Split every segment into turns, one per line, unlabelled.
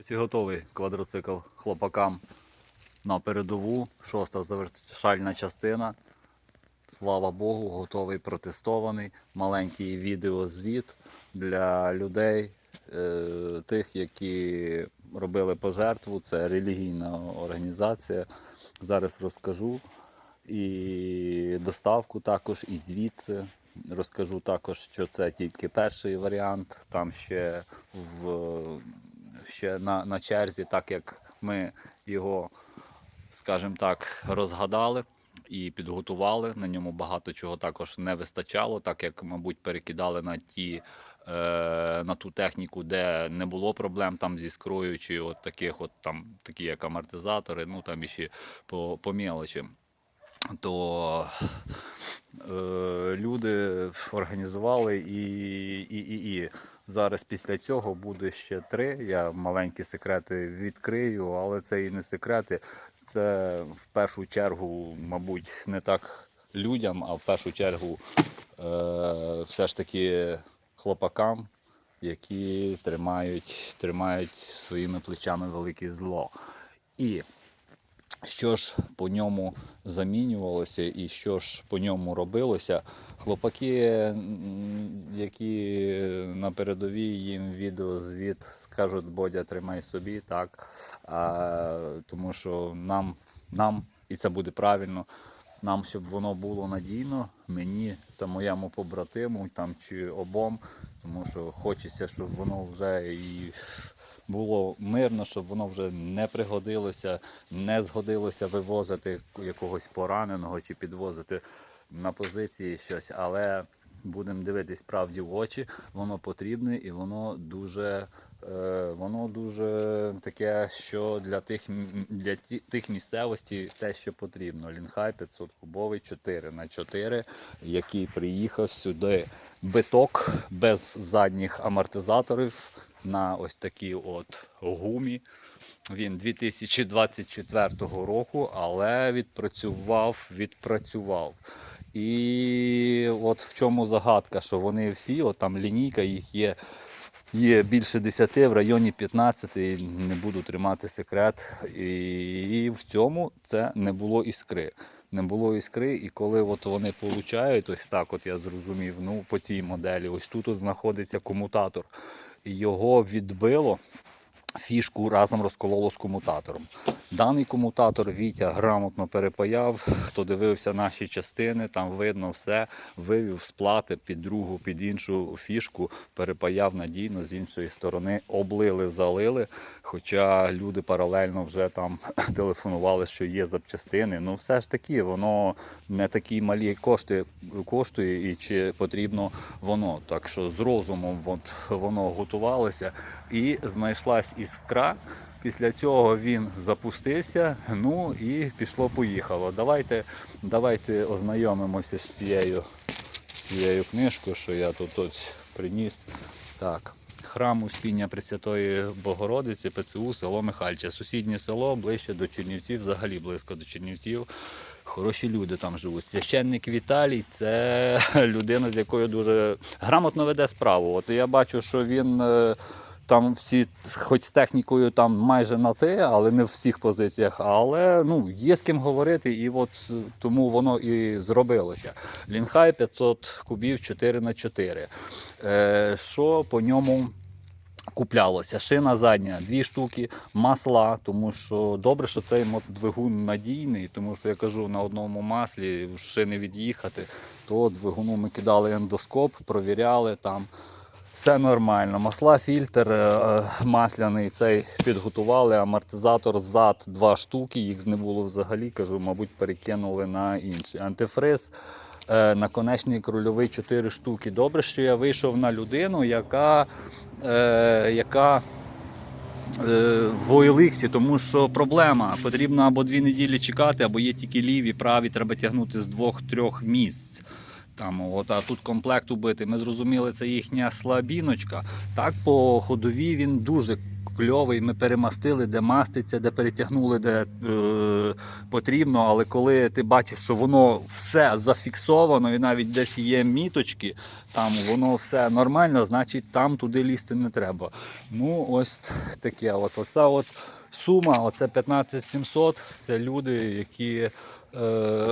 Ось готовий квадроцикл хлопакам на передову. Шоста завершальна частина. Слава Богу, готовий протестований. Маленький відеозвіт для людей, е, тих, які робили пожертву. Це релігійна організація. Зараз розкажу. І доставку також, і звідси. Розкажу також, що це тільки перший варіант. Там ще в ще на, на черзі, так як ми його, скажімо так, розгадали і підготували. На ньому багато чого також не вистачало, так як, мабуть, перекидали на ті. е, На ту техніку, де не було проблем там зі скрою, чи от таких, от там такі як амортизатори, ну там іще по, по мелочі. То е, люди організували і, і, і, і зараз після цього буде ще три. Я маленькі секрети відкрию, але це і не секрети. Це в першу чергу, мабуть, не так людям, а в першу чергу е, все ж таки хлопакам, які тримають, тримають своїми плечами велике зло. І що ж по ньому замінювалося і що ж по ньому робилося. Хлопаки, які на передовій їм відеозвіт скажуть, Бодя, тримай собі, так. А, тому що нам, нам, і це буде правильно, нам, щоб воно було надійно, мені та моєму побратиму там, чи обом, тому що хочеться, щоб воно вже і було мирно, щоб воно вже не пригодилося, не згодилося вивозити якогось пораненого чи підвозити на позиції щось. Але будемо дивитись правді в очі, воно потрібне і воно дуже, е, воно дуже таке, що для тих, для тих місцевостей те, що потрібно. Лінхай 500 кубовий 4 на 4 який приїхав сюди биток без задніх амортизаторів на ось такій от гумі. Він 2024 року, але відпрацював, відпрацював. І от в чому загадка, що вони всі, от там лінійка їх є, є більше 10, в районі 15, не буду тримати секрет. І, в цьому це не було іскри. Не було іскри, і коли от вони получають, ось так, от я зрозумів, ну по цій моделі, ось тут от знаходиться комутатор. Його відбило фішку разом розкололо з комутатором. Даний комутатор Вітя грамотно перепаяв. Хто дивився наші частини, там видно все, вивів з плати під другу, під іншу фішку, перепаяв надійно з іншої сторони, облили, залили. Хоча люди паралельно вже там телефонували, що є запчастини. Ну, все ж таки, воно не такі малі кошти коштує і чи потрібно воно. Так що з розумом от воно готувалося і знайшлась іскра. Після цього він запустився, ну і пішло-поїхало. Давайте, давайте ознайомимося з цією, з цією книжкою, що я тут ось приніс. Так. Храм Успіння Пресвятої Богородиці, ПЦУ, село Михальче. Сусіднє село ближче до Чернівців, взагалі близько до Чернівців. Хороші люди там живуть. Священник Віталій це людина, з якою дуже грамотно веде справу. От я бачу, що він е, там всі, хоч з технікою там майже на те, але не в всіх позиціях. Але ну, є з ким говорити, і от тому воно і зробилося. Лінхай 500 кубів 4 на 4 Е, Що по ньому? Куплялося шина задня, дві штуки, масла, тому що добре, що цей двигун надійний, тому що я кажу, на одному маслі шини від'їхати, то двигуну ми кидали ендоскоп, провіряли там. Все нормально. Масла, фільтр е, масляний цей підготували, амортизатор зад два штуки, їх не було взагалі, кажу, мабуть, перекинули на інший. Антифриз, е, наконечник рульовий 4 штуки. Добре, що я вийшов на людину, яка, е, яка е, в OLX, тому що проблема. Потрібно або дві неділі чекати, або є тільки ліві, праві, треба тягнути з двох-трьох місць. Там, от, а тут комплект убитий. Ми зрозуміли, це їхня слабіночка. Так, по ходовій він дуже кльовий. Ми перемастили, де маститься, де перетягнули, де е, потрібно. Але коли ти бачиш, що воно все зафіксовано і навіть десь є міточки, там воно все нормально, значить там туди лізти не треба. Ну, ось таке. От, оця от сума, оце 15700, це люди, які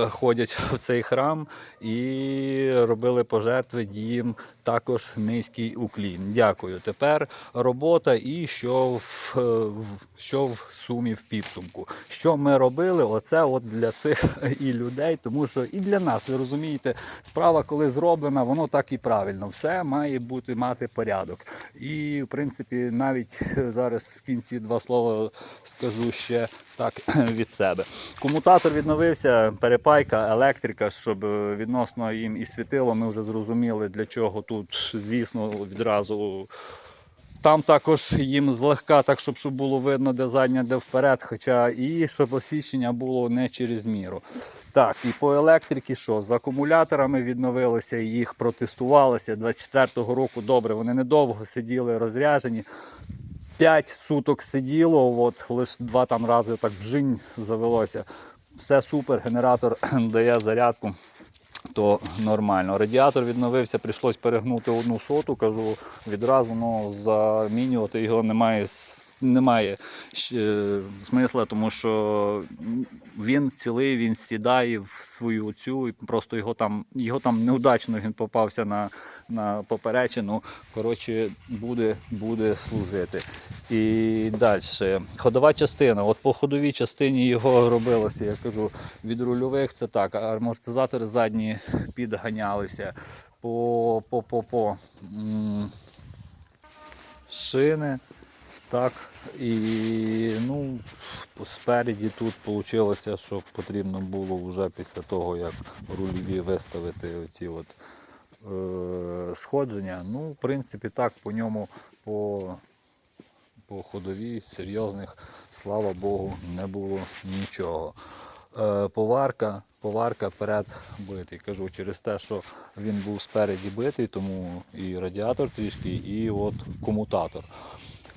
ходять в цей храм і робили пожертви їм також низький уклін. Дякую. Тепер робота і що в, е, що в сумі в підсумку. Що ми робили? Оце от для цих і людей, тому що і для нас, ви розумієте, справа, коли зроблена, воно так і правильно. Все має бути мати порядок. І в принципі, навіть зараз в кінці два слова скажу ще так від себе. Комутатор відновився, перепайка, електрика, щоб відносно їм і світило, ми вже зрозуміли, для чого тут, звісно, відразу. Там також їм злегка, так щоб, було видно, де задня, де вперед, хоча і щоб освітлення було не через міру. Так, і по електриці що? З акумуляторами відновилося, їх протестувалося 24-го року. Добре, вони недовго сиділи розряджені. 5 суток сиділо, от лише два там рази так бжинь завелося. Все супер, генератор дає зарядку, то нормально. Радіатор відновився, прийшлось перегнути одну соту, кажу відразу, ну замінювати його немає. Немає е, смисла, тому що він цілий, він сідає в свою цю, і просто його там, його там неудачно він попався на, на поперечину. Коротше, буде, буде служити. І далі. Ходова частина. От по ходовій частині його робилося, я кажу, від рульових це так. Амортизатори задні підганялися. По, по, по, по шини. Так, і ну, спереді тут вийшло, що потрібно було вже після того, як рульові виставити оці от, е, сходження. Ну, в принципі, так, по ньому, по, по ходовій, серйозних, слава Богу, не було нічого. Е, поварка, поварка перед битий. Кажу, через те, що він був спереді битий, тому і радіатор трішки, і от комутатор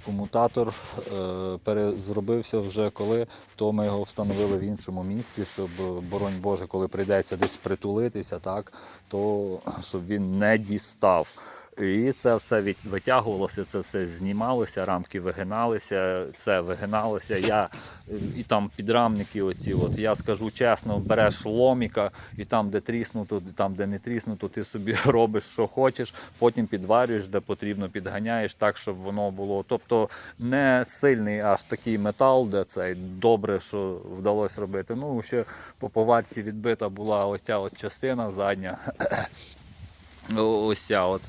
комутатор е, перезробився вже коли, то ми його встановили в іншому місці, щоб, е, боронь Боже, коли прийдеться десь притулитися, так, то щоб він не дістав. І це все витягувалося, це все знімалося, рамки вигиналися, це вигиналося. Я і там підрамники, оці, от я скажу чесно, береш ломіка, і там, де тріснуто, і там, де не тріснуто, ти собі робиш, що хочеш, потім підварюєш, де потрібно, підганяєш так, щоб воно було. Тобто не сильний аж такий метал, де цей добре, що вдалося робити. Ну, ще по поварці відбита була оця от частина задня. Ось от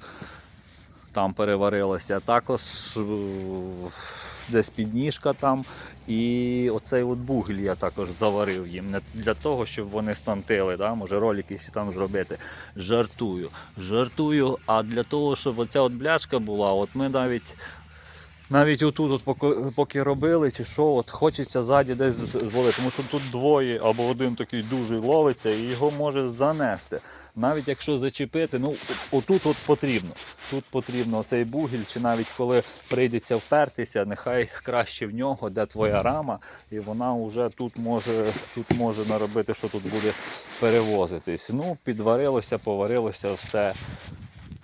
там переварилося. Також е, десь підніжка там. І оцей от бугель я також заварив їм. Для того, щоб вони стантили, да? може ролики ще там зробити. Жартую. Жартую, а для того, щоб оця от бляшка була, от ми навіть. Навіть отут, от поки, поки робили, чи що, от хочеться ззаді десь звалити, тому що тут двоє або один такий дуже ловиться і його може занести. Навіть якщо зачепити, ну отут от потрібно. Тут потрібно цей бугіль, чи навіть коли прийдеться впертися, нехай краще в нього, де твоя рама, і вона вже тут може, тут може наробити, що тут буде перевозитись. Ну, підварилося, поварилося все.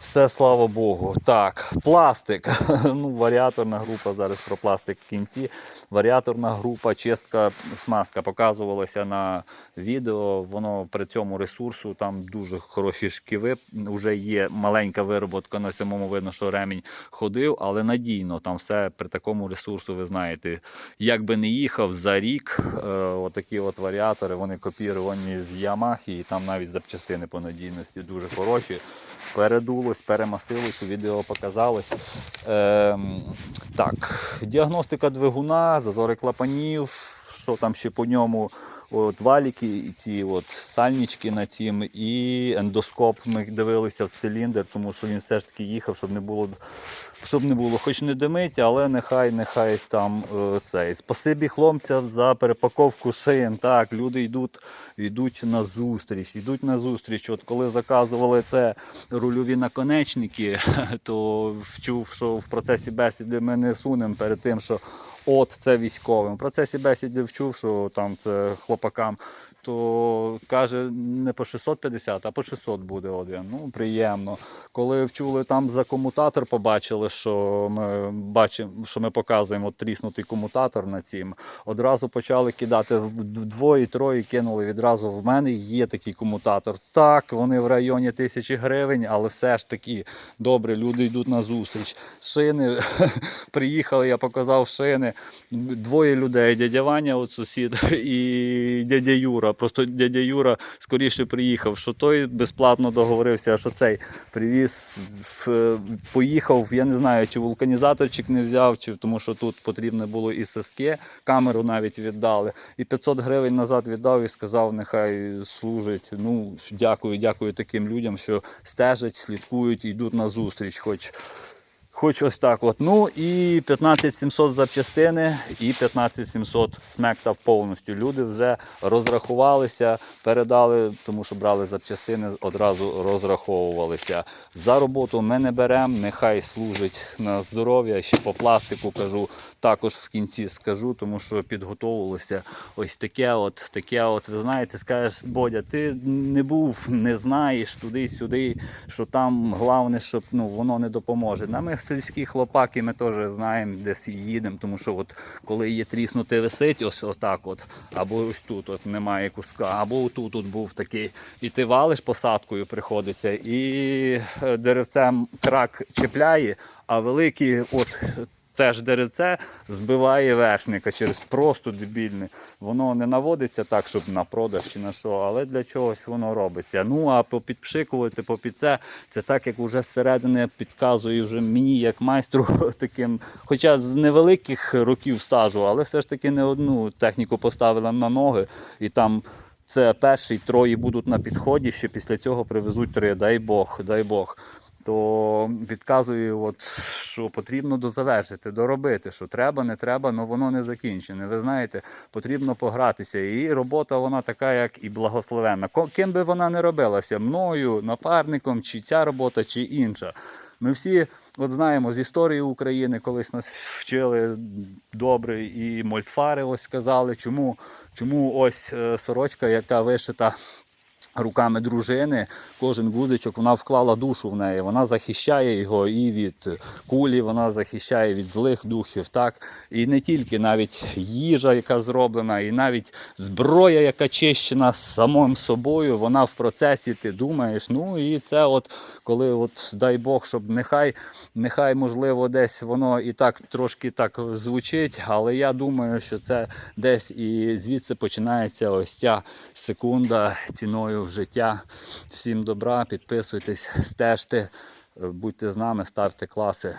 Все слава Богу. Так, пластик. Ну, варіаторна група, зараз про пластик в кінці. Варіаторна група, чистка, смазка показувалася на відео. Воно при цьому ресурсу там дуже хороші шківи. Вже є маленька вироботка, на самому видно, що ремінь ходив, але надійно. Там все при такому ресурсу, ви знаєте, як би не їхав за рік, е, отакі от варіатори, вони копіровані з Ямахи, і там навіть запчастини по надійності дуже хороші передулось, перемастилось, у відео показалось. Ем, так, діагностика двигуна, зазори клапанів, що там ще по ньому. От валіки, і ці от сальнички на цім, і ендоскоп. Ми дивилися в циліндр, тому що він все ж таки їхав, щоб не було щоб не було, хоч не димить, але нехай, нехай там е, цей. Спасибі хлопцям за перепаковку шин. Так, люди йдуть, йдуть на зустріч, йдуть на зустріч. От коли заказували це рульові наконечники, то вчув, що в процесі бесіди ми не сунемо перед тим, що от це військовим. В процесі бесіди вчув, що там це хлопакам. То каже, не по 650, а по 600 буде один. Ну, приємно. Коли вчули там за комутатор, побачили, що ми бачимо, що ми показуємо тріснутий комутатор на цім. Одразу почали кидати вдвоє, троє кинули відразу. В мене є такий комутатор. Так, вони в районі тисячі гривень, але все ж таки добре, люди йдуть на зустріч. Шини приїхали, я показав шини. Двоє людей, дядя Ваня, от сусід, і дядя Юра. Просто дядя Юра скоріше приїхав, що той безплатно договорився, а що цей привіз, поїхав. Я не знаю, чи вулканізаторчик не взяв, чи тому що тут потрібно було і соски, камеру навіть віддали. І 500 гривень назад віддав і сказав, нехай служить. Ну, дякую, дякую таким людям, що стежать, слідкують йдуть на зустріч. Хоч Хоч ось так от. Ну і 15700 запчастини і 15700 смекта повністю. Люди вже розрахувалися, передали, тому що брали запчастини, одразу розраховувалися. За роботу ми не беремо, нехай служить на здоров'я. Ще по пластику кажу, також в кінці скажу, тому що підготовувалося ось таке. От таке. От ви знаєте, скажеш, Бодя, ти не був, не знаєш туди-сюди, що там головне, щоб ну воно не допоможе. На ми сільські хлопаки, ми теж знаємо, десь їдемо, тому що от коли є тріснути висить, ось отак, от, або ось тут от немає куска, або отут от був такий. І ти валиш посадкою, приходиться, і е, деревцем крак чіпляє, а великий от. Теж деревце збиває вершника через просто дебільне. Воно не наводиться так, щоб на продаж чи на що, але для чогось воно робиться. Ну а попідпшикувати попід це, це так, як вже зсередини підказує вже мені, як майстру, таким, хоча з невеликих років стажу, але все ж таки не одну техніку поставили на ноги і там. Це перший троє будуть на підході, ще після цього привезуть три. Дай Бог, дай Бог то підказую, от, що потрібно дозавершити, доробити, що треба, не треба, але воно не закінчене. Ви знаєте, потрібно погратися. І робота вона така, як і благословенна. Ким би вона не робилася, мною, напарником, чи ця робота, чи інша. Ми всі от знаємо з історії України, колись нас вчили добре, і мольфари ось сказали, чому, чому ось е, сорочка, яка вишита руками дружини, кожен гудзичок, вона вклала душу в неї. Вона захищає його і від кулі, вона захищає від злих духів. так. І не тільки навіть їжа, яка зроблена, і навіть зброя, яка чищена самим собою, вона в процесі, ти думаєш. Ну і це, от коли, от дай Бог, щоб нехай, нехай, можливо, десь воно і так трошки так звучить, але я думаю, що це десь і звідси починається ось ця секунда ціною в життя. Всім добра, підписуйтесь, стежте, будьте з нами, ставте класи.